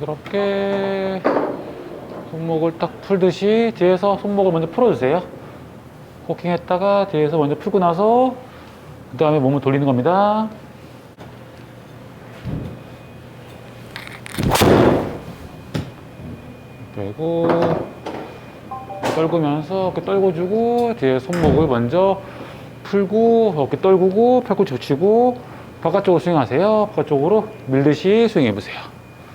이렇게 손목을 딱 풀듯이 뒤에서 손목을 먼저 풀어주세요. 호킹 했다가 뒤에서 먼저 풀고 나서 그 다음에 몸을 돌리는 겁니다. 그리고 떨구면서 이렇게 떨궈주고 뒤에 손목을 먼저 풀고 어깨 떨구고 팔꿈치 붙이고 바깥쪽으로 스윙하세요. 바깥쪽으로 밀듯이 스윙해보세요.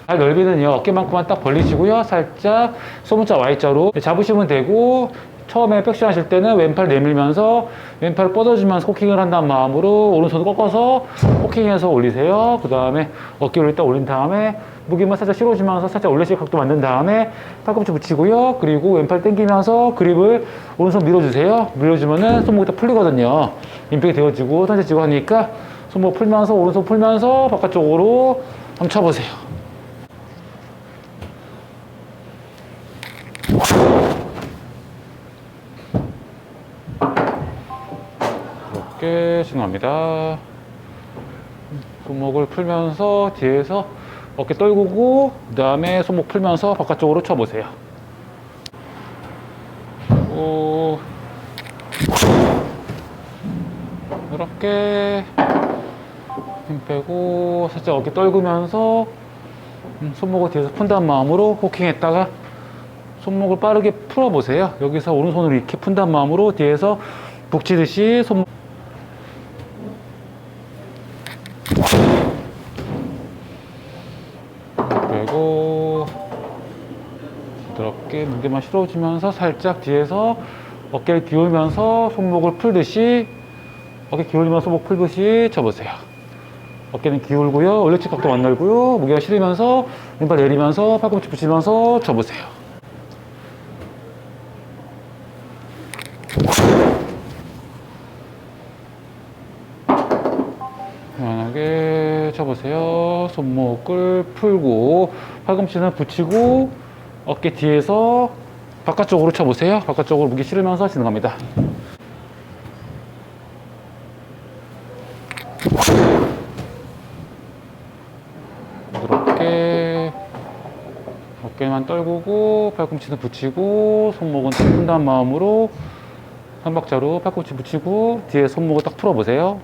발 넓이는요 어깨만큼만 딱 벌리시고요. 살짝 소문자 Y자로 잡으시면 되고 처음에 백스 하실 때는 왼팔 내밀면서 왼팔 뻗어주면서 호킹을 한다는 마음으로 오른손 꺾어서 호킹해서 올리세요. 그 다음에 어깨 올릴 때 올린 다음에 무게만 살짝 실어주면서 살짝 올리실 각도 만든 다음에 팔꿈치 붙이고요. 그리고 왼팔 당기면서 그립을 오른손 밀어주세요. 밀어주면은 손목이 딱 풀리거든요. 임팩이 되어지고 던져지고 하니까 손목 풀면서 오른손 풀면서 바깥쪽으로 한번 쳐보세요 이렇게 진행합니다. 손목을 풀면서 뒤에서 어깨 떨구고 그 다음에 손목 풀면서 바깥쪽으로 쳐보세요. 오, 이렇게 힘 빼고 살짝 어깨 떨구면서 음, 손목을 뒤에서 푼다는 마음으로 호킹했다가 손목을 빠르게 풀어보세요. 여기서 오른손으로 이렇게 푼다는 마음으로 뒤에서 북치듯이 손그 리고 부드럽게 무게만 실어주면서 살짝 뒤에서 어깨를 기울면서 손목을 풀듯이 어깨 기울이면서 손목 풀듯이 쳐보세요. 어깨는 기울고요. 올려치 각도 안 넓고요. 무게가 실으면서 왼발 내리면서 팔꿈치 붙이면서 쳐보세요. 편안하게 쳐보세요. 손목을 풀고 팔꿈치는 붙이고 어깨 뒤에서 바깥쪽으로 쳐보세요. 바깥쪽으로 무게 실으면서 진행합니다. 부드럽게 어깨만 떨구고 팔꿈치는 붙이고 손목은 딱 푼다는 마음으로 삼박자로 팔꿈치 붙이고 뒤에 손목을 딱 풀어보세요.